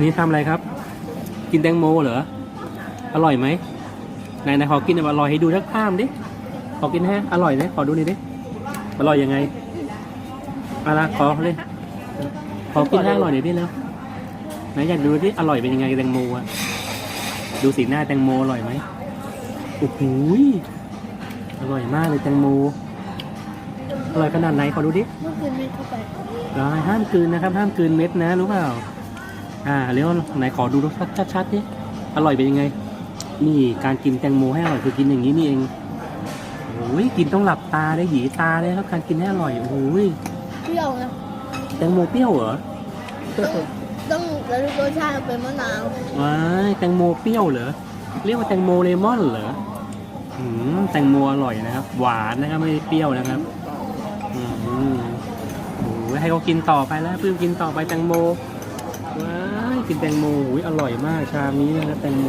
นี่ทำอะไรครับ กินแตงโมเหรอ อร่อยไหมไหนไหนขอกินแบบอร่อยให้ดูทักภาพดิ ขอกินให้อร่อยดิขอดูหน่อยดิ อร่อยยังไงอะไรขอเลย ขอกินให้อร่อยหน่อยดิแล้วไหนอยากดูดิ อร่อยเป็นยังไงแตงโมอะดูสีหน้าแตงโมอร่อยไหมโอ้โหยอร่อยมากเลยแตงโม อร่อยขนาดไหนขอดูดิ เมื่อคืนไม่เข้าไปได้ห้ามกลืนนะครับ ห้ามกลืนเม็ดนะรู้เปล่า อ่าเร็วไหนขอดูรสชาติชัดๆดิอร่อยเป็นยังไง นี่การกินแตงโมให้อร่อยคือกินอย่างนี้นี่เองโอ้ยกินต้องหลับตาได้หยีตาเลยครับการกินให้อร่อยโอ้ยเปรี้ยวนะแตงโมเปรี้ยวเหรอต้องต้องแล้วรสชาติเป็นมะนาวว้ายแตงโมเปรี้ยวเหรอเรียกว่าแตงโมเลมอนเหรออืมแตงโมอร่อยนะครับ หวานนะครับไม่ได้เปรี้ยวนะครับอืมโอ้ยให้เขากินต่อไปแล้วเพิ่มกินต่อไปแตงโมว้าย กินแตงโมอุ้ยอร่อยมากชามนี้นะแตงโม